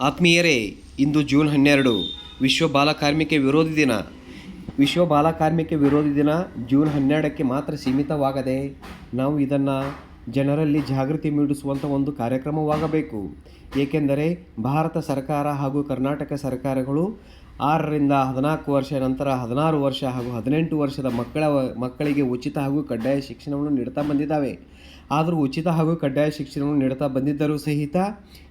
ಆತ್ಮೀಯರೇ, ಇಂದು ಜೂನ್ ಹನ್ನೆರಡು, ವಿಶ್ವ ಬಾಲಕಾರ್ಮಿಕ ವಿರೋಧಿ ದಿನ. ವಿಶ್ವ ಬಾಲಕಾರ್ಮಿಕ ವಿರೋಧಿ ದಿನ ಜೂನ್ ಹನ್ನೆರಡಕ್ಕೆ ಮಾತ್ರ ಸೀಮಿತವಾಗದೆ ನಾವು ಇದನ್ನು ಜನರಲ್ಲಿ ಜಾಗೃತಿ ಮೂಡಿಸುವಂಥ ಒಂದು ಕಾರ್ಯಕ್ರಮವಾಗಬೇಕು. ಏಕೆಂದರೆ ಭಾರತ ಸರ್ಕಾರ ಹಾಗೂ ಕರ್ನಾಟಕ ಸರ್ಕಾರಗಳು ಆರರಿಂದ ಹದಿನಾಲ್ಕು ವರ್ಷ ನಂತರ ಹದಿನಾರು ವರ್ಷ ಹಾಗೂ ಹದಿನೆಂಟು ವರ್ಷದ ಮಕ್ಕಳ ಮಕ್ಕಳಿಗೆ ಉಚಿತ ಹಾಗೂ ಕಡ್ಡಾಯ ಶಿಕ್ಷಣವನ್ನು ನೀಡ್ತಾ ಬಂದಿದ್ದಾವೆ. ಆದರೂ ಉಚಿತ ಹಾಗೂ ಕಡ್ಡಾಯ ಶಿಕ್ಷಣವನ್ನು ನೀಡ್ತಾ ಬಂದಿದ್ದರೂ ಸಹಿತ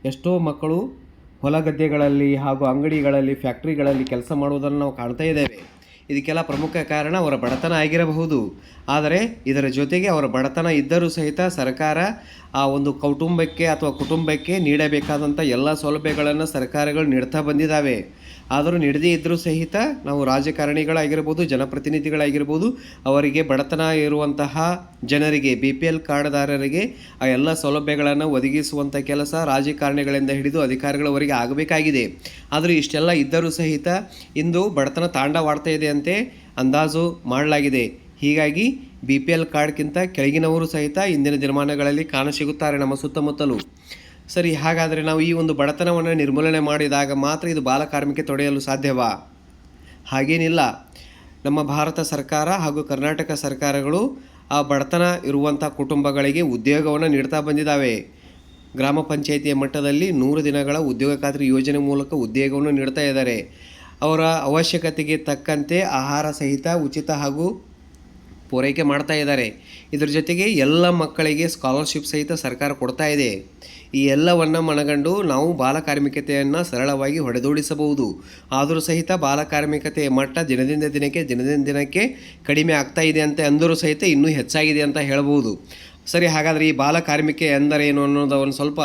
ಎಷ್ಟೋ ಮಕ್ಕಳು ಹೊಲ ಗದ್ದೆಗಳಲ್ಲಿ ಹಾಗೂ ಅಂಗಡಿಗಳಲ್ಲಿ, ಫ್ಯಾಕ್ಟ್ರಿಗಳಲ್ಲಿ ಕೆಲಸ ಮಾಡುವುದನ್ನು ನಾವು ಕಾಣ್ತಾ ಇದ್ದೇವೆ. ಇದಕ್ಕೆಲ್ಲ ಪ್ರಮುಖ ಕಾರಣ ಅವರ ಬಡತನ ಆಗಿರಬಹುದು. ಆದರೆ ಇದರ ಜೊತೆಗೆ ಅವರ ಬಡತನ ಇದ್ದರೂ ಸಹಿತ ಸರ್ಕಾರ ಆ ಒಂದು ಕೌಟುಂಬಕ್ಕೆ ಅಥವಾ ಕುಟುಂಬಕ್ಕೆ ನೀಡಬೇಕಾದಂಥ ಎಲ್ಲ ಸೌಲಭ್ಯಗಳನ್ನು ಸರ್ಕಾರಗಳು ನೀಡ್ತಾ ಬಂದಿದ್ದಾವೆ. ಆದರೂ ನಡೆದೇ ಇದ್ದರೂ ಸಹಿತ ನಾವು ರಾಜಕಾರಣಿಗಳಾಗಿರ್ಬೋದು, ಜನಪ್ರತಿನಿಧಿಗಳಾಗಿರ್ಬೋದು, ಅವರಿಗೆ ಬಡತನ ಇರುವಂತಹ ಜನರಿಗೆ ಬಿ ಪಿ ಎಲ್ ಕಾರ್ಡ್ದಾರರಿಗೆ ಆ ಎಲ್ಲ ಸೌಲಭ್ಯಗಳನ್ನು ಒದಗಿಸುವಂಥ ಕೆಲಸ ರಾಜಕಾರಣಿಗಳಿಂದ ಹಿಡಿದು ಅಧಿಕಾರಿಗಳವರೆಗೆ ಆಗಬೇಕಾಗಿದೆ. ಆದರೂ ಇಷ್ಟೆಲ್ಲ ಇದ್ದರೂ ಸಹಿತ ಇಂದು ಬಡತನ ತಾಂಡವಾಡ್ತಾ ಇದೆ ಅಂತೆ ಅಂದಾಜು ಮಾಡಲಾಗಿದೆ. ಹೀಗಾಗಿ ಬಿ ಪಿ ಎಲ್ ಕಾರ್ಡ್ಗಿಂತ ಕೆಳಗಿನವರು ಸಹಿತ ಇಂದಿನ ದಿನಮಾನಗಳಲ್ಲಿ ಕಾಣಸಿಗುತ್ತಾರೆ ನಮ್ಮ ಸುತ್ತಮುತ್ತಲೂ. ಸರಿ, ಹಾಗಾದರೆ ನಾವು ಈ ಒಂದು ಬಡತನವನ್ನು ನಿರ್ಮೂಲನೆ ಮಾಡಿದಾಗ ಮಾತ್ರ ಇದು ಬಾಲಕಾರ್ಮಿಕ ತೊಡೆಯಲು ಸಾಧ್ಯವಾ? ಹಾಗೇನಿಲ್ಲ. ನಮ್ಮ ಭಾರತ ಸರ್ಕಾರ ಹಾಗೂ ಕರ್ನಾಟಕ ಸರ್ಕಾರಗಳು ಆ ಬಡತನ ಇರುವಂಥ ಕುಟುಂಬಗಳಿಗೆ ಉದ್ಯೋಗವನ್ನು ನೀಡ್ತಾ ಬಂದಿದ್ದಾವೆ ಗ್ರಾಮ ಪಂಚಾಯಿತಿಯ ಮಟ್ಟದಲ್ಲಿ ನೂರು ದಿನಗಳ ಉದ್ಯೋಗ ಖಾತ್ರಿ ಯೋಜನೆ ಮೂಲಕ ಉದ್ಯೋಗವನ್ನು ನೀಡ್ತಾ ಇದ್ದಾರೆ. ಅವರ ಅವಶ್ಯಕತೆಗೆ ತಕ್ಕಂತೆ ಆಹಾರ ಸಹಿತ ಉಚಿತ ಹಾಗೂ ಪೂರೈಕೆ ಮಾಡ್ತಾ ಇದ್ದಾರೆ. ಇದರ ಜೊತೆಗೆ ಎಲ್ಲ ಮಕ್ಕಳಿಗೆ ಸ್ಕಾಲರ್ಶಿಪ್ ಸಹಿತ ಸರ್ಕಾರ ಕೊಡ್ತಾ ಇದೆ. ಈ ಎಲ್ಲವನ್ನು ಮನಗಂಡು ನಾವು ಬಾಲಕಾರ್ಮಿಕತೆಯನ್ನು ಸರಳವಾಗಿ ಹೊಡೆದೋಡಿಸಬಹುದು. ಆದರೂ ಸಹಿತ ಬಾಲಕಾರ್ಮಿಕತೆಯ ಮಟ್ಟ ದಿನದಿಂದ ದಿನಕ್ಕೆ ದಿನದಿಂದ ದಿನಕ್ಕೆ ಕಡಿಮೆ ಆಗ್ತಾ ಇದೆ ಅಂತ ಅಂದರೂ ಸಹಿತ ಇನ್ನೂ ಹೆಚ್ಚಾಗಿದೆ ಅಂತ ಹೇಳಬಹುದು. ಸರಿ, ಹಾಗಾದರೆ ಈ ಬಾಲಕಾರ್ಮಿಕೆ ಎಂದರೇನು ಅನ್ನೋದು ಒಂದು ಸ್ವಲ್ಪ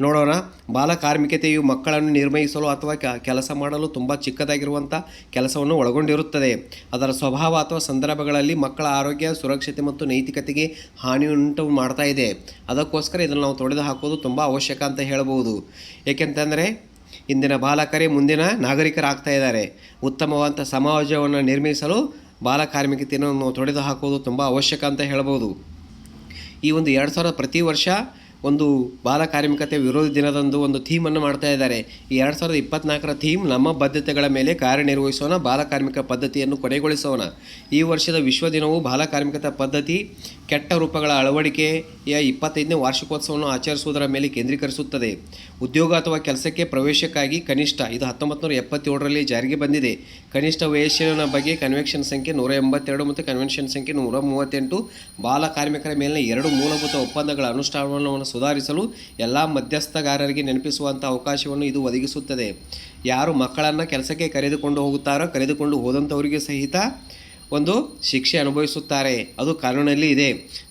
ನೋಡೋಣ. ಬಾಲಕಾರ್ಮಿಕತೆಯು ಮಕ್ಕಳನ್ನು ನಿರ್ವಹಿಸಲು ಅಥವಾ ಕೆಲಸ ಮಾಡಲು ತುಂಬ ಚಿಕ್ಕದಾಗಿರುವಂಥ ಕೆಲಸವನ್ನು ಒಳಗೊಂಡಿರುತ್ತದೆ. ಅದರ ಸ್ವಭಾವ ಅಥವಾ ಸಂದರ್ಭಗಳಲ್ಲಿ ಮಕ್ಕಳ ಆರೋಗ್ಯ, ಸುರಕ್ಷತೆ ಮತ್ತು ನೈತಿಕತೆಗೆ ಹಾನಿಯುಂಟು ಮಾಡ್ತಾ ಇದೆ. ಅದಕ್ಕೋಸ್ಕರ ಇದನ್ನು ನಾವು ತೊಡೆದು ಹಾಕೋದು ತುಂಬ ಅವಶ್ಯಕ ಅಂತ ಹೇಳ್ಬೋದು ಏಕೆಂತಂದರೆ, ಇಂದಿನ ಬಾಲಕರೇ ಮುಂದಿನ ನಾಗರಿಕರಾಗ್ತಾ ಇದ್ದಾರೆ. ಉತ್ತಮವಾದಂಥ ಸಮಾಜವನ್ನು ನಿರ್ಮಿಸಲು ಬಾಲಕಾರ್ಮಿಕತೆಯನ್ನು ತೊಡೆದು ಹಾಕೋದು ತುಂಬ ಅವಶ್ಯಕ ಅಂತ ಹೇಳ್ಬೋದು ಈ ಒಂದು ಎರಡು ಸಾವಿರ ಪ್ರತಿ ವರ್ಷ ಒಂದು ಬಾಲಕಾರ್ಮಿಕತೆ ವಿರೋಧಿ ದಿನದಂದು ಒಂದು ಥೀಮನ್ನು ಮಾಡ್ತಾ ಇದ್ದಾರೆ. ಈ ಎರಡು ಸಾವಿರದ ಇಪ್ಪತ್ನಾಲ್ಕರ ಥೀಮ್, ನಮ್ಮ ಬದ್ಧತೆಗಳ ಮೇಲೆ ಕಾರ್ಯನಿರ್ವಹಿಸೋಣ ಬಾಲಕಾರ್ಮಿಕ ಪದ್ಧತಿಯನ್ನು ಕೊನೆಗೊಳಿಸೋಣ. ಈ ವರ್ಷದ ವಿಶ್ವ ದಿನವು ಬಾಲಕಾರ್ಮಿಕತೆ ಪದ್ಧತಿ, ಕೆಟ್ಟ ರೂಪಗಳ ಅಳವಡಿಕೆಯ ಇಪ್ಪತ್ತೈದನೇ ವಾರ್ಷಿಕೋತ್ಸವವನ್ನು ಆಚರಿಸುವುದರ ಮೇಲೆ ಕೇಂದ್ರೀಕರಿಸುತ್ತದೆ. ಉದ್ಯೋಗ ಅಥವಾ ಕೆಲಸಕ್ಕೆ ಪ್ರವೇಶಕ್ಕಾಗಿ ಕನಿಷ್ಠ, ಇದು ಹತ್ತೊಂಬತ್ತು ನೂರ ಎಪ್ಪತ್ತೇಳರಲ್ಲಿ ಜಾರಿಗೆ ಬಂದಿದೆ. ಕನಿಷ್ಠ ವಯಸ್ಸಿನ ಬಗ್ಗೆ ಕನ್ವೆನ್ಷನ್ ಸಂಖ್ಯೆ ನೂರ ಎಂಬತ್ತೆರಡು ಮತ್ತು ಕನ್ವೆನ್ಷನ್ ಸಂಖ್ಯೆ ನೂರ ಮೂವತ್ತೆಂಟು, ಬಾಲ ಕಾರ್ಮಿಕರ ಮೇಲಿನ ಎರಡು ಮೂಲಭೂತ ಒಪ್ಪಂದಗಳ ಅನುಷ್ಠಾನವನ್ನು ಸುಧಾರಿಸಲು ಎಲ್ಲ ಮಧ್ಯಸ್ಥಗಾರರಿಗೆ ನೆನಪಿಸುವಂಥ ಅವಕಾಶವನ್ನು ಇದು ಒದಗಿಸುತ್ತದೆ. ಯಾರು ಮಕ್ಕಳನ್ನು ಕೆಲಸಕ್ಕೆ ಕರೆದುಕೊಂಡು ಹೋಗುತ್ತಾರೋ ಕರೆದುಕೊಂಡು ಹೋದಂಥವರಿಗೆ ಸಹಿತ ಒಂದು ಶಿಕ್ಷೆ ಅನುಭವಿಸುತ್ತಾರೆ. ಅದು ಕಾನೂನಲ್ಲಿ ಇದೆ.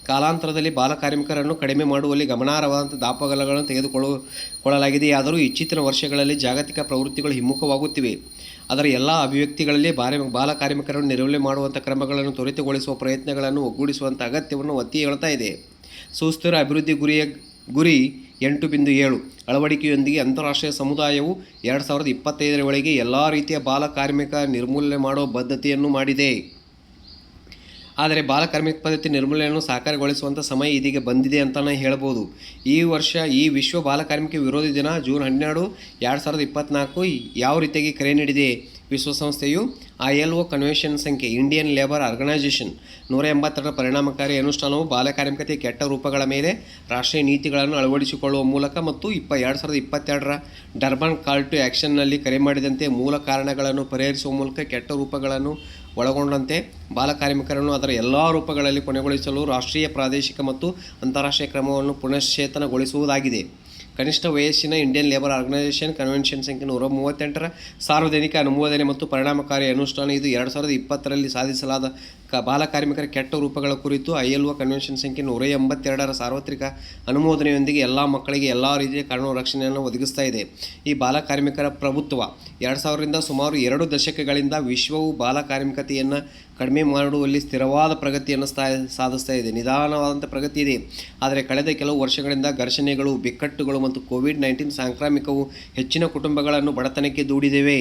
ಕಾಲಾಂತರದಲ್ಲಿ ಬಾಲಕಾರ್ಮಿಕರನ್ನು ಕಡಿಮೆ ಮಾಡುವಲ್ಲಿ ಗಮನಾರ್ಹವಾದಂಥ ದಾಪಗಲಗಳನ್ನು ತೆಗೆದುಕೊಳ್ಳಲಾಗಿದೆ. ಆದರೂ ಇತ್ತೀಚಿನ ವರ್ಷಗಳಲ್ಲಿ ಜಾಗತಿಕ ಪ್ರವೃತ್ತಿಗಳು ಹಿಮ್ಮುಖವಾಗುತ್ತಿವೆ. ಅದರ ಎಲ್ಲ ಅಭಿವ್ಯಕ್ತಿಗಳಲ್ಲಿ ಬಾಲ ಬಾಲಕಾರ್ಮಿಕರನ್ನು ನಿರ್ವಹಣೆ ಮಾಡುವಂಥ ಕ್ರಮಗಳನ್ನು ತ್ವರಿತಗೊಳಿಸುವ ಪ್ರಯತ್ನಗಳನ್ನು ಒಗ್ಗೂಡಿಸುವಂಥ ಅಗತ್ಯವನ್ನು ಒತ್ತಿ ಹೇಳ್ತಾ ಇದೆ. ಸುಸ್ಥಿರ ಅಭಿವೃದ್ಧಿ ಗುರಿಯ ಗುರಿ ಎಂಟು ಬಿಂದು ಏಳು. ಅಳವಡಿಕೆಯೊಂದಿಗೆ ಅಂತಾರಾಷ್ಟ್ರೀಯ ಸಮುದಾಯವು ಎರಡು ಸಾವಿರದ ಇಪ್ಪತ್ತೈದರ ಒಳಗೆ ಎಲ್ಲ ರೀತಿಯ ಬಾಲಕಾರ್ಮಿಕ ನಿರ್ಮೂಲನೆ ಮಾಡುವ ಬದ್ಧತೆಯನ್ನು ಮಾಡಿದೆ. ಆದರೆ ಬಾಲಕಾರ್ಮಿಕ ಪದ್ಧತಿ ನಿರ್ಮೂಲನೆಯನ್ನು ಸಾಕಾರಗೊಳಿಸುವಂಥ ಸಮಯ ಇದೀಗ ಬಂದಿದೆ ಅಂತಲೇ ಹೇಳ್ಬೋದು. ಈ ವರ್ಷ ಈ ವಿಶ್ವ ಬಾಲಕಾರ್ಮಿಕ ವಿರೋಧಿ ದಿನ ಜೂನ್ ಹನ್ನೆರಡು, ಎರಡು ಸಾವಿರದ ಇಪ್ಪತ್ತ್ನಾಲ್ಕು ಯಾವ ರೀತಿಯಾಗಿ ಕರೆ ನೀಡಿದೆ? ವಿಶ್ವಸಂಸ್ಥೆಯು ಐ ಎಲ್ ಒ ಕನ್ವೆನ್ಷನ್ ಸಂಖ್ಯೆ, ಇಂಡಿಯನ್ ಲೇಬರ್ ಆರ್ಗನೈಸೇಷನ್ ನೂರ ಎಂಬತ್ತರ ಪರಿಣಾಮಕಾರಿ ಅನುಷ್ಠಾನವು ಬಾಲಕಾರ್ಮಿಕತೆ ಕೆಟ್ಟ ರೂಪಗಳ ಮೇಲೆ ರಾಷ್ಟ್ರೀಯ ನೀತಿಗಳನ್ನು ಅಳವಡಿಸಿಕೊಳ್ಳುವ ಮೂಲಕ ಮತ್ತು ಇಪ್ಪ ಎರಡು ಸಾವಿರದ ಇಪ್ಪತ್ತೆರಡರ ಡರ್ಬನ್ ಕಾಲ್ ಟು ಆ್ಯಕ್ಷನ್ನಲ್ಲಿ ಕರೆ ಮಾಡಿದಂತೆ ಮೂಲ ಕಾರಣಗಳನ್ನು ಪರಿಹರಿಸುವ ಮೂಲಕ ಕೆಟ್ಟ ರೂಪಗಳನ್ನು ಒಳಗೊಂಡಂತೆ ಬಾಲಕಾರ್ಮಿಕರನ್ನು ಅದರ ಎಲ್ಲ ರೂಪಗಳಲ್ಲಿ ಕೊನೆಗೊಳಿಸಲು ರಾಷ್ಟ್ರೀಯ ಪ್ರಾದೇಶಿಕ ಮತ್ತು ಅಂತಾರಾಷ್ಟ್ರೀಯ ಕ್ರಮವನ್ನು ಪುನಶ್ಚೇತನಗೊಳಿಸುವುದಾಗಿದೆ. ಕನಿಷ್ಠ ವಯಸ್ಸಿನ ಇಂಡಿಯನ್ ಲೇಬರ್ ಆರ್ಗನೈಸೇಷನ್ ಕನ್ವೆನ್ಷನ್ ಸಂಖ್ಯೆ ನೂರ ಮೂವತ್ತೆಂಟರ ಸಾರ್ವಜನಿಕ ಅನುಮೋದನೆ ಮತ್ತು ಪರಿಣಾಮಕಾರಿ ಅನುಷ್ಠಾನ ಇದು ಎರಡು ಸಾವಿರದ ಇಪ್ಪತ್ತರಲ್ಲಿ ಸಾಧಿಸಲಾದ ಕ ಬಾಲಕಾರ್ಮಿಕರ ಕೆಟ್ಟ ರೂಪಗಳ ಕುರಿತು ಐ ಎಲ್ ಒ ಕನ್ವೆನ್ಷನ್ ಸಂಖ್ಯೆ ನೂರ ಎಂಬತ್ತೆರಡರ ಸಾರ್ವತ್ರಿಕ ಅನುಮೋದನೆಯೊಂದಿಗೆ ಎಲ್ಲ ಮಕ್ಕಳಿಗೆ ಎಲ್ಲ ರೀತಿಯ ಕಾನೂನು ರಕ್ಷಣೆಯನ್ನು ಒದಗಿಸ್ತಾ ಇದೆ. ಈ ಬಾಲಕಾರ್ಮಿಕರ ಪ್ರಭುತ್ವ ಎರಡು ಸಾವಿರದಿಂದ ಸುಮಾರು ಎರಡು ದಶಕಗಳಿಂದ ವಿಶ್ವವು ಬಾಲಕಾರ್ಮಿಕತೆಯನ್ನು ಕಡಿಮೆ ಮಾಡುವಲ್ಲಿ ಸ್ಥಿರವಾದ ಪ್ರಗತಿಯನ್ನು ಸಾಧಿಸ್ತಾ ಇದೆ. ನಿಧಾನವಾದಂಥ ಪ್ರಗತಿ ಇದೆ. ಆದರೆ ಕಳೆದ ಕೆಲವು ವರ್ಷಗಳಿಂದ ಘರ್ಷಣೆಗಳು, ಬಿಕ್ಕಟ್ಟುಗಳು ಮತ್ತು ಕೋವಿಡ್ ನೈನ್ಟೀನ್ ಸಾಂಕ್ರಾಮಿಕವು ಹೆಚ್ಚಿನ ಕುಟುಂಬಗಳನ್ನು ಬಡತನಕ್ಕೆ ದೂಡಿದಿವೆ.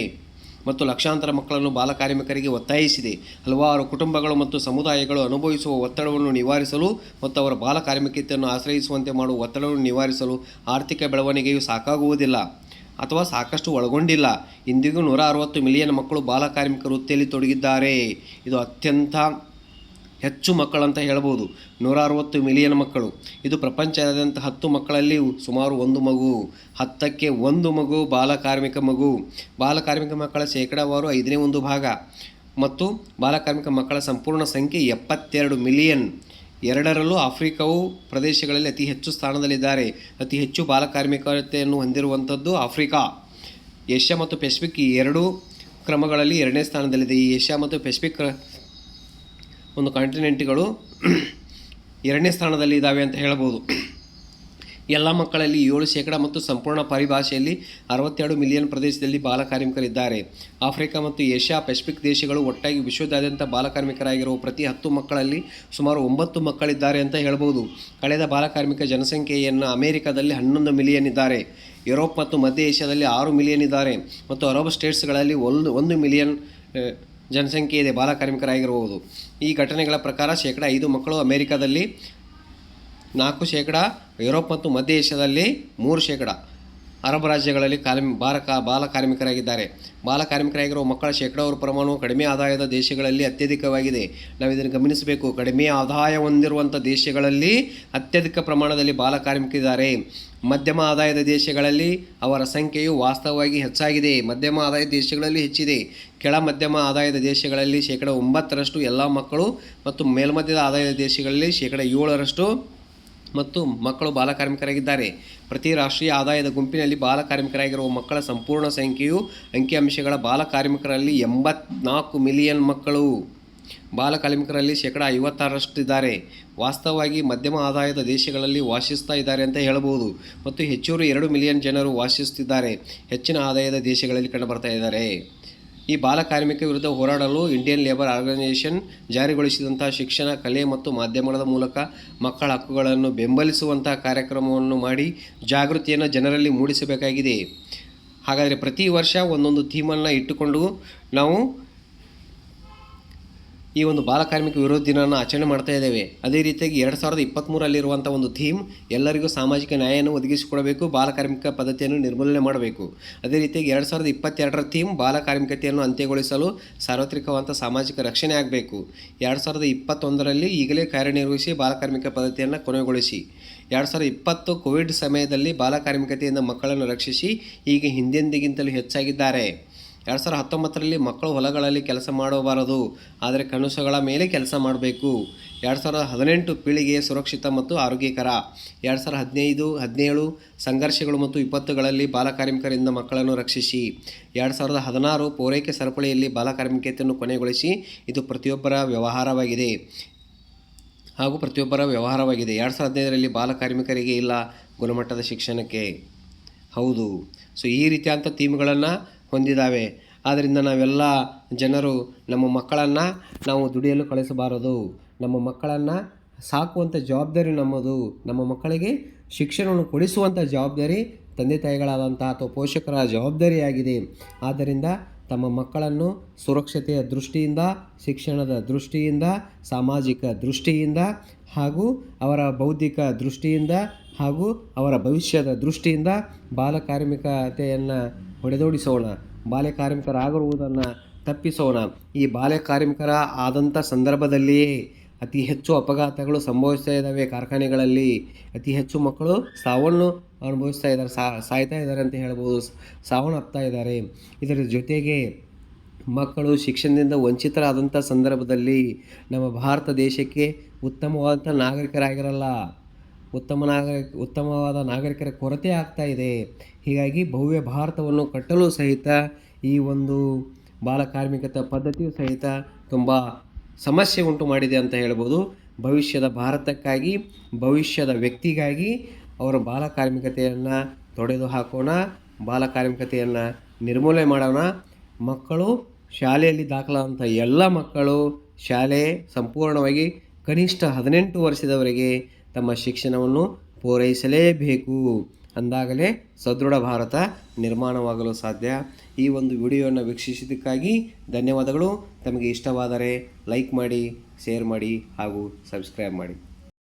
ಮತ್ತು ಲಕ್ಷಾಂತರ ಮಕ್ಕಳನ್ನು ಬಾಲಕಾರ್ಮಿಕರಿಗೆ ಒತ್ತಾಯಿಸಿದೆ. ಹಲವಾರು ಕುಟುಂಬಗಳು ಮತ್ತು ಸಮುದಾಯಗಳು ಅನುಭವಿಸುವ ಒತ್ತಡವನ್ನು ನಿವಾರಿಸಲು ಮತ್ತು ಅವರ ಬಾಲಕಾರ್ಮಿಕತೆಯನ್ನು ಆಶ್ರಯಿಸುವಂತೆ ಮಾಡುವ ಒತ್ತಡವನ್ನು ನಿವಾರಿಸಲು ಆರ್ಥಿಕ ಬೆಳವಣಿಗೆಯು ಸಾಕಾಗುವುದಿಲ್ಲ ಅಥವಾ ಸಾಕಷ್ಟು ಒಳಗೊಂಡಿಲ್ಲ. ಇಂದಿಗೂ ನೂರ ಅರವತ್ತು ಮಿಲಿಯನ್ ಮಕ್ಕಳು ಬಾಲಕಾರ್ಮಿಕ ವೃತ್ತಿಯಲ್ಲಿ ತೊಡಗಿದ್ದಾರೆ. ಇದು ಅತ್ಯಂತ ಹೆಚ್ಚು ಮಕ್ಕಳಂತ ಹೇಳ್ಬೋದು. ನೂರ ಅರವತ್ತು ಮಿಲಿಯನ್ ಮಕ್ಕಳು. ಇದು ಪ್ರಪಂಚದಾದ್ಯಂತ ಹತ್ತು ಮಕ್ಕಳಲ್ಲಿ ಸುಮಾರು ಒಂದು ಮಗು. ಹತ್ತಕ್ಕೆ ಒಂದು ಮಗು ಬಾಲಕಾರ್ಮಿಕ ಮಗು. ಬಾಲಕಾರ್ಮಿಕ ಮಕ್ಕಳ ಶೇಕಡಾವಾರು ಐದನೇ ಒಂದು ಭಾಗ. ಮತ್ತು ಬಾಲಕಾರ್ಮಿಕ ಮಕ್ಕಳ ಸಂಪೂರ್ಣ ಸಂಖ್ಯೆ ಎಪ್ಪತ್ತೆರಡು ಮಿಲಿಯನ್. ಎರಡರಲ್ಲೂ ಆಫ್ರಿಕಾವು ಪ್ರದೇಶಗಳಲ್ಲಿ ಅತಿ ಹೆಚ್ಚು ಸ್ಥಾನದಲ್ಲಿದ್ದಾರೆ. ಅತಿ ಹೆಚ್ಚು ಬಾಲಕಾರ್ಮಿಕತೆಯನ್ನು ಹೊಂದಿರುವಂಥದ್ದು ಆಫ್ರಿಕಾ. ಏಷ್ಯಾ ಮತ್ತು ಪೆಸಿಫಿಕ್ ಈ ಎರಡೂ ಕ್ರಮಗಳಲ್ಲಿ ಎರಡನೇ ಸ್ಥಾನದಲ್ಲಿದೆ. ಈ ಏಷ್ಯಾ ಮತ್ತು ಪೆಸಿಫಿಕ್ ಒಂದು ಕಾಂಟಿನೆಂಟ್ಗಳು ಎರಡನೇ ಸ್ಥಾನದಲ್ಲಿ ಇದ್ದಾವೆ ಅಂತ ಹೇಳಬಹುದು. ಎಲ್ಲ ಮಕ್ಕಳಲ್ಲಿ ಏಳು ಶೇಕಡ ಮತ್ತು ಸಂಪೂರ್ಣ ಪರಿಭಾಷೆಯಲ್ಲಿ ಅರವತ್ತೆರಡು ಮಿಲಿಯನ್ ಪ್ರದೇಶದಲ್ಲಿ ಬಾಲಕಾರ್ಮಿಕರಿದ್ದಾರೆ ಆಫ್ರಿಕಾ ಮತ್ತು ಏಷ್ಯಾ ಪೆಸಿಫಿಕ್ ದೇಶಗಳು ಒಟ್ಟಾಗಿ ವಿಶ್ವದಾದ್ಯಂತ ಬಾಲಕಾರ್ಮಿಕರಾಗಿರುವ ಪ್ರತಿ ಹತ್ತು ಮಕ್ಕಳಲ್ಲಿ ಸುಮಾರು ಒಂಬತ್ತು ಮಕ್ಕಳಿದ್ದಾರೆ ಅಂತ ಹೇಳ್ಬೋದು ಕಳೆದ ಬಾಲಕಾರ್ಮಿಕ ಜನಸಂಖ್ಯೆಯನ್ನು ಅಮೆರಿಕದಲ್ಲಿ ಹನ್ನೊಂದು ಮಿಲಿಯನ್ ಇದ್ದಾರೆ. ಯುರೋಪ್ ಮತ್ತು ಮಧ್ಯ ಏಷ್ಯಾದಲ್ಲಿ ಆರು ಮಿಲಿಯನ್ ಇದ್ದಾರೆ. ಮತ್ತು ಅರಬ್ ಸ್ಟೇಟ್ಸ್ಗಳಲ್ಲಿ ಒಂದು ಒಂದು ಮಿಲಿಯನ್ ಜನಸಂಖ್ಯೆ ಇದೆ ಬಾಲಕಾರ್ಮಿಕರಾಗಿರಬಹುದು ಈ ಘಟನೆಗಳ ಪ್ರಕಾರ ಶೇಕಡ ಐದು ಮಕ್ಕಳು ಅಮೆರಿಕದಲ್ಲಿ, ನಾಲ್ಕು ಶೇಕಡ, ಯುರೋಪ್ ಮತ್ತು ಮಧ್ಯ ಏಷ್ಯಾದಲ್ಲಿ ಮೂರು ಶೇಕಡ. ಅರಬ್ ರಾಜ್ಯಗಳಲ್ಲಿ ಕಾರ್ಮಿ ಬಾಲಕ ಬಾಲ ಕಾರ್ಮಿಕರಾಗಿದ್ದಾರೆ. ಬಾಲ ಕಾರ್ಮಿಕರಾಗಿರುವ ಮಕ್ಕಳ ಶೇಕಡಾವಾರು ಪ್ರಮಾಣವು ಕಡಿಮೆ ಆದಾಯದ ದೇಶಗಳಲ್ಲಿ ಅತ್ಯಧಿಕವಾಗಿದೆ. ನಾವು ಇದನ್ನು ಗಮನಿಸಬೇಕು. ಕಡಿಮೆ ಆದಾಯ ಹೊಂದಿರುವಂಥ ದೇಶಗಳಲ್ಲಿ ಅತ್ಯಧಿಕ ಪ್ರಮಾಣದಲ್ಲಿ ಬಾಲ ಕಾರ್ಮಿಕರಿದ್ದಾರೆ. ಮಧ್ಯಮ ಆದಾಯದ ದೇಶಗಳಲ್ಲಿ ಅವರ ಸಂಖ್ಯೆಯು ವಾಸ್ತವವಾಗಿ ಹೆಚ್ಚಾಗಿದೆ. ಮಧ್ಯಮ ಆದಾಯದ ದೇಶಗಳಲ್ಲಿ ಹೆಚ್ಚಿದೆ. ಕೆಳ ಮಧ್ಯಮ ಆದಾಯದ ದೇಶಗಳಲ್ಲಿ ಶೇಕಡ ಒಂಬತ್ತರಷ್ಟು ಎಲ್ಲ ಮಕ್ಕಳು ಮತ್ತು ಮೇಲ್ಮಧ್ಯದ ಆದಾಯದ ದೇಶಗಳಲ್ಲಿ ಶೇಕಡ ಏಳರಷ್ಟು ಮತ್ತು ಮಕ್ಕಳು ಬಾಲಕಾರ್ಮಿಕರಾಗಿದ್ದಾರೆ. ಪ್ರತಿ ರಾಷ್ಟ್ರೀಯ ಆದಾಯದ ಗುಂಪಿನಲ್ಲಿ ಬಾಲಕಾರ್ಮಿಕರಾಗಿರುವ ಮಕ್ಕಳ ಸಂಪೂರ್ಣ ಸಂಖ್ಯೆಯು ಅಂಕಿಅಂಶಗಳ ಬಾಲಕಾರ್ಮಿಕರಲ್ಲಿ ಎಂಬತ್ನಾಲ್ಕು ಮಿಲಿಯನ್ ಮಕ್ಕಳು. ಬಾಲಕಾರ್ಮಿಕರಲ್ಲಿ ಶೇಕಡ ಐವತ್ತಾರರಷ್ಟಿದ್ದಾರೆ. ವಾಸ್ತವವಾಗಿ ಮಧ್ಯಮ ಆದಾಯದ ದೇಶಗಳಲ್ಲಿ ವಾಸಿಸ್ತಾ ಇದ್ದಾರೆ ಅಂತ ಹೇಳಬಹುದು ಮತ್ತು ಹೆಚ್ಚುವರಿ ಎರಡು ಮಿಲಿಯನ್ ಜನರು ವಾಸಿಸುತ್ತಿದ್ದಾರೆ ಹೆಚ್ಚಿನ ಆದಾಯದ ದೇಶಗಳಲ್ಲಿ ಕಂಡುಬರ್ತಾ ಇದ್ದಾರೆ. ಈ ಬಾಲಕಾರ್ಮಿಕ ವಿರುದ್ಧ ಹೋರಾಡಲು ಇಂಡಿಯನ್ ಲೇಬರ್ ಆರ್ಗನೈಸೇಷನ್ ಜಾರಿಗೊಳಿಸಿದಂತಹ ಶಿಕ್ಷಣ, ಕಲೆ ಮತ್ತು ಮಾಧ್ಯಮಗಳ ಮೂಲಕ ಮಕ್ಕಳ ಹಕ್ಕುಗಳನ್ನು ಬೆಂಬಲಿಸುವಂತಹ ಕಾರ್ಯಕ್ರಮವನ್ನು ಮಾಡಿ ಜಾಗೃತಿಯನ್ನು ಜನರಲ್ಲಿ ಮೂಡಿಸಬೇಕಾಗಿದೆ. ಹಾಗಾದರೆ ಪ್ರತಿ ವರ್ಷ ಒಂದೊಂದು ಥೀಮನ್ನು ಇಟ್ಟುಕೊಂಡು ನಾವು ಈ ಒಂದು ಬಾಲಕಾರ್ಮಿಕ ವಿರೋಧ ದಿನವನ್ನು ಆಚರಣೆ ಮಾಡ್ತಾ ಇದ್ದೇವೆ. ಅದೇ ರೀತಿಯಾಗಿ ಎರಡು ಸಾವಿರದ ಇಪ್ಪತ್ತ್ಮೂರಲ್ಲಿರುವಂಥ ಒಂದು ಥೀಮ್, ಎಲ್ಲರಿಗೂ ಸಾಮಾಜಿಕ ನ್ಯಾಯವನ್ನು ಒದಗಿಸಿಕೊಡಬೇಕು ಬಾಲಕಾರ್ಮಿಕ ಪದ್ಧತಿಯನ್ನು ನಿರ್ಮೂಲನೆ ಮಾಡಬೇಕು. ಅದೇ ರೀತಿಯಾಗಿ ಎರಡು ಸಾವಿರದ ಇಪ್ಪತ್ತೆರಡರ ಥೀಮ್ ಬಾಲಕಾರ್ಮಿಕತೆಯನ್ನು ಅಂತ್ಯಗೊಳಿಸಲು ಸಾರ್ವತ್ರಿಕವಾದಂಥ ಸಾಮಾಜಿಕ ರಕ್ಷಣೆ ಆಗಬೇಕು. ಎರಡು ಸಾವಿರದ ಇಪ್ಪತ್ತೊಂದರಲ್ಲಿ ಈಗಲೇ ಕಾರ್ಯನಿರ್ವಹಿಸಿ ಬಾಲಕಾರ್ಮಿಕ ಪದ್ಧತಿಯನ್ನು ಕೊನೆಗೊಳಿಸಿ. ಎರಡು ಸಾವಿರದ ಇಪ್ಪತ್ತು ಕೋವಿಡ್ ಸಮಯದಲ್ಲಿ ಬಾಲಕಾರ್ಮಿಕತೆಯಿಂದ ಮಕ್ಕಳನ್ನು ರಕ್ಷಿಸಿ ಈಗ ಹಿಂದೆಂದಿಗಿಂತಲೂ ಹೆಚ್ಚಾಗಿದ್ದಾರೆ. ಎರಡು ಸಾವಿರದ ಹತ್ತೊಂಬತ್ತರಲ್ಲಿ ಮಕ್ಕಳು ಹೊಲಗಳಲ್ಲಿ ಕೆಲಸ ಮಾಡಬಾರದು, ಆದರೆ ಕನಸುಗಳ ಮೇಲೆ ಕೆಲಸ ಮಾಡಬೇಕು. ಎರಡು ಸಾವಿರದ ಹದಿನೆಂಟು ಪೀಳಿಗೆಯ ಸುರಕ್ಷಿತ ಮತ್ತು ಆರೋಗ್ಯಕರ. ಎರಡು ಸಾವಿರದ ಹದಿನೈದು, ಹದಿನೇಳು ಸಂಘರ್ಷಗಳು ಮತ್ತು ವಿಪತ್ತುಗಳಲ್ಲಿ ಬಾಲಕಾರ್ಮಿಕರಿಂದ ಮಕ್ಕಳನ್ನು ರಕ್ಷಿಸಿ. ಎರಡು ಸಾವಿರದ ಹದಿನಾರು ಪೂರೈಕೆ ಸರಪಳಿಯಲ್ಲಿ ಬಾಲಕಾರ್ಮಿಕತೆಯನ್ನು ಕೊನೆಗೊಳಿಸಿ. ಇದು ಪ್ರತಿಯೊಬ್ಬರ ವ್ಯವಹಾರವಾಗಿದೆ. ಹಾಗೂ ಪ್ರತಿಯೊಬ್ಬರ ವ್ಯವಹಾರವಾಗಿದೆ. ಎರಡು ಸಾವಿರದ ಹದಿನೈದರಲ್ಲಿ ಬಾಲಕಾರ್ಮಿಕರಿಗೆ ಇಲ್ಲ ಗುಣಮಟ್ಟದ ಶಿಕ್ಷಣಕ್ಕೆ. ಹೌದು. ಸೊ ಈ ರೀತಿಯಾದಂಥ ಥೀಮ್ಗಳನ್ನು ಹೊಂದಿದ್ದಾವೆ. ಆದ್ದರಿಂದ ನಾವೆಲ್ಲ ಜನರು ನಮ್ಮ ಮಕ್ಕಳನ್ನು ನಾವು ದುಡಿಯಲು ಕಳಿಸಬಾರದು. ನಮ್ಮ ಮಕ್ಕಳನ್ನು ಸಾಕುವಂಥ ಜವಾಬ್ದಾರಿ ನಮ್ಮದು. ನಮ್ಮ ಮಕ್ಕಳಿಗೆ ಶಿಕ್ಷಣವನ್ನು ಕೊಡಿಸುವಂಥ ಜವಾಬ್ದಾರಿ ತಂದೆ ತಾಯಿಗಳಾದಂಥ ಅಥವಾ ಪೋಷಕರ ಜವಾಬ್ದಾರಿಯಾಗಿದೆ. ಆದ್ದರಿಂದ ತಮ್ಮ ಮಕ್ಕಳನ್ನು ಸುರಕ್ಷತೆಯ ದೃಷ್ಟಿಯಿಂದ, ಶಿಕ್ಷಣದ ದೃಷ್ಟಿಯಿಂದ, ಸಾಮಾಜಿಕ ದೃಷ್ಟಿಯಿಂದ ಹಾಗೂ ಅವರ ಬೌದ್ಧಿಕ ದೃಷ್ಟಿಯಿಂದ ಹಾಗೂ ಅವರ ಭವಿಷ್ಯದ ದೃಷ್ಟಿಯಿಂದ ಬಾಲಕಾರ್ಮಿಕತೆಯನ್ನು ಹೊಡೆದೋಡಿಸೋಣ. ಬಾಲ್ಯಕಾರ್ಮಿಕರಾಗಿರುವುದನ್ನು ತಪ್ಪಿಸೋಣ. ಈ ಬಾಲ್ಯ ಕಾರ್ಮಿಕರ ಆದಂಥ ಸಂದರ್ಭದಲ್ಲಿಯೇ ಅತಿ ಹೆಚ್ಚು ಅಪಘಾತಗಳು ಸಂಭವಿಸ್ತಾ ಇದ್ದಾವೆ ಕಾರ್ಖಾನೆಗಳಲ್ಲಿ. ಅತಿ ಹೆಚ್ಚು ಮಕ್ಕಳು ಸಾವನ್ನು ಅನುಭವಿಸ್ತಾ ಇದ್ದಾರೆ ಸಾಯ್ತಾ ಇದ್ದಾರೆ ಅಂತ ಹೇಳ್ಬೋದು. ಸಾವನ್ನಪ್ತಾ ಇದ್ದಾರೆ. ಇದರ ಜೊತೆಗೆ ಮಕ್ಕಳು ಶಿಕ್ಷಣದಿಂದ ವಂಚಿತರಾದಂಥ ಸಂದರ್ಭದಲ್ಲಿ ನಮ್ಮ ಭಾರತ ದೇಶಕ್ಕೆ ಉತ್ತಮವಾದಂಥ ನಾಗರಿಕರಾಗಿರಲ್ಲ. ಉತ್ತಮ ನಾಗರಿಕ ಉತ್ತಮವಾದ ನಾಗರಿಕರ ಕೊರತೆ ಆಗ್ತಾ ಇದೆ. ಹೀಗಾಗಿ ಭವ್ಯ ಭಾರತವನ್ನು ಕಟ್ಟಲು ಸಹಿತ ಈ ಒಂದು ಬಾಲಕಾರ್ಮಿಕತೆ ಪದ್ಧತಿಯು ಸಹಿತ ತುಂಬ ಸಮಸ್ಯೆ ಉಂಟು ಮಾಡಿದೆ ಅಂತ ಹೇಳ್ಬೋದು. ಭವಿಷ್ಯದ ಭಾರತಕ್ಕಾಗಿ, ಭವಿಷ್ಯದ ವ್ಯಕ್ತಿಗಾಗಿ ಅವರ ಬಾಲಕಾರ್ಮಿಕತೆಯನ್ನು ತೊಡೆದು ಹಾಕೋಣ ಬಾಲಕಾರ್ಮಿಕತೆಯನ್ನು ನಿರ್ಮೂಲನೆ ಮಾಡೋಣ. ಮಕ್ಕಳು ಶಾಲೆಯಲ್ಲಿ ದಾಖಲಾದಂಥ ಎಲ್ಲ ಮಕ್ಕಳು ಶಾಲೆ ಸಂಪೂರ್ಣವಾಗಿ ಕನಿಷ್ಠ ಹದಿನೆಂಟು ವರ್ಷದವರೆಗೆ ತಮ್ಮ ಶಿಕ್ಷಣವನ್ನು ಪೂರೈಸಲೇಬೇಕು. ಅಂದಾಗಲೇ ಸದೃಢ ಭಾರತ ನಿರ್ಮಾಣವಾಗಲು ಸಾಧ್ಯ. ಈ ಒಂದು ವಿಡಿಯೋವನ್ನು ವೀಕ್ಷಿಸಿದ್ದಕ್ಕಾಗಿ ಧನ್ಯವಾದಗಳು. ತಮಗೆ ಇಷ್ಟವಾದರೆ ಲೈಕ್ ಮಾಡಿ, ಶೇರ್ ಮಾಡಿ ಹಾಗೂ ಸಬ್ಸ್ಕ್ರೈಬ್ ಮಾಡಿ.